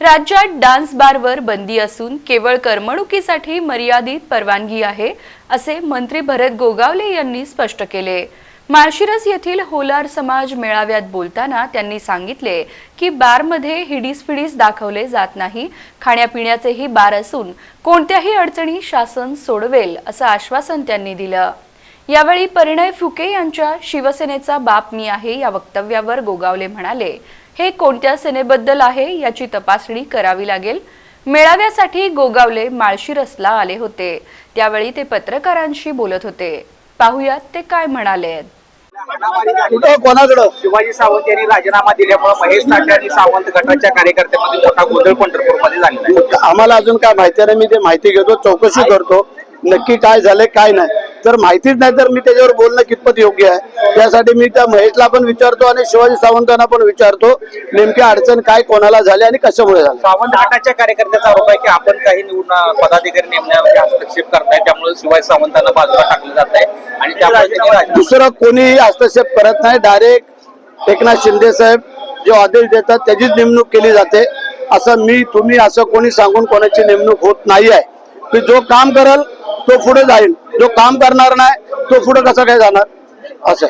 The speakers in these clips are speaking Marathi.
राज्यात डान्स बारवर बंदी असून केवळ करमणुकीसाठी मर्यादित परवानगी आहे असे मंत्री भरत गोगावले यांनी स्पष्ट केले. माळशिरस येथील होलार समाज मेळाव्यात बोलताना त्यांनी सांगितले की बारमध्ये हिडीस फिडीस दाखवले जात नाही खाण्यापिण्याचेही बार असून कोणत्याही अडचणी शासन सोडवेल असं आश्वासन त्यांनी दिलं. यावेळी परिणय फुके यांच्या शिवसेनेचा बाप मी आहे या वक्तव्यावर गोगावले म्हणाले हे कोणत्या सेनेबद्दल आहे याची तपासणी करावी लागेल. मेळाव्यासाठी गोगावले माळशिरसला आले होते. त्यावेळी ते पत्रकारांशी बोलत होते. पाहुयात ते काय म्हणाले. कुठं कोणाकडं? शिवाजी सावंत यांनी राजीनामा दिल्यामुळे महेश साठे आणि सावंत गटाच्या कार्यकर्त्यांमध्ये मोठा गोंधळ पंढरपूरमध्ये झालेला आहे. आम्हाला अजून काय माहिती नाही. मी ते माहिती घेतो. चौकशी करतो. नक्की काय झालंय काय नाही. तर माहितीच नाही तर मी त्याच्यावर बोलणं कितपत योग्य आहे. त्यासाठी मी त्या महेशला पण विचारतो आणि शिवाजी सावंतांना पण विचारतो नेमकी अडचण काय कोणाला झाली आणि कशामुळे झाली. सावंत गटाच्या कार्यकर्त्याचा आरोप आहे की आपण काही निवडून पदाधिकारी नेमण्यामध्ये हस्तक्षेप करताय त्यामुळे शिवाजी सावंतांना बाजूला टाकलं जात आहे आणि त्यामुळे दुसरं कोणीही हस्तक्षेप करत नाही डायरेक्ट एकनाथ शिंदे साहेब जे आदेश देतात त्याचीच नेमणूक केली जाते. असं मी तुम्ही असं कोणी सांगून कोणाची नेमणूक होत नाही आहे की जो काम करल तो पुढे जाईल. जो काम करणार नाही तो पुढे कसं काय जाणार? असं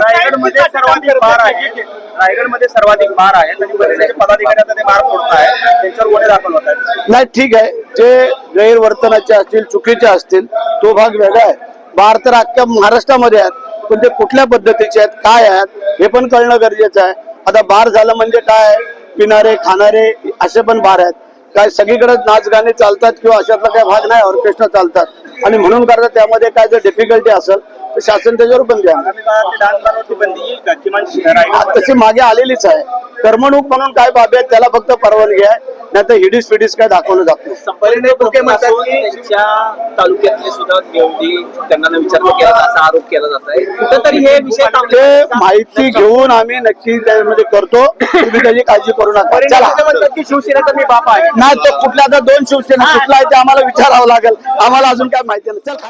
रायगडमध्ये सर्वाधिक बार आहे. रायगडमध्ये सर्वाधिक बार आहे. आणि बरेचसे पदाधिकारी आता ते बार फोडत आहे त्यांच्यावर गुन्हे दाखल होत आहेत. नाही ठीक आहे. जे गैरवर्तनाचे असतील चुकीचे असतील तो भाग वेगळा आहे. बार तर अख्ख्या महाराष्ट्रामध्ये आहेत पण ते कुठल्या पद्धतीचे आहेत काय आहेत हे पण कळणं गरजेचं आहे. आता बार झालं म्हणजे काय? पिणारे खाणारे असे पण बार आहेत. काय सगळीकडे नाच गाणे चालतात किंवा अशातला काही भाग नाही ऑर्केस्ट्रा चालतात. आणि म्हणून करता त्यामध्ये काय जर डिफिकल्टी असेल तर शासन त्याच्यावर बंदी आहे. तशी मागे आलेलीच आहे. करमणूक म्हणून काय बाबी आहेत त्याला फक्त परवानगी आहे. नाही तर हिडीस फिडीस काय दाखवलं जात नाही. परिणय फुके म्हणतात की त्यांच्या तालुक्यातले सुद्धा गेवडी त्यांना विचारलं गेला असा आरोप केला जात आहे. कुठेतरी हे विषय ते थांबले माहिती घेऊन आम्ही नक्की त्यामध्ये करतो. तुम्ही त्याची काळजी करू नका. की शिवसेनेचा मी बाप आहे. नाही तो कुठल्या आता दोन शिवसेना कुठला आहे ते आम्हाला विचारावं लागेल. आम्हाला अजून काय माहिती नाही. चल.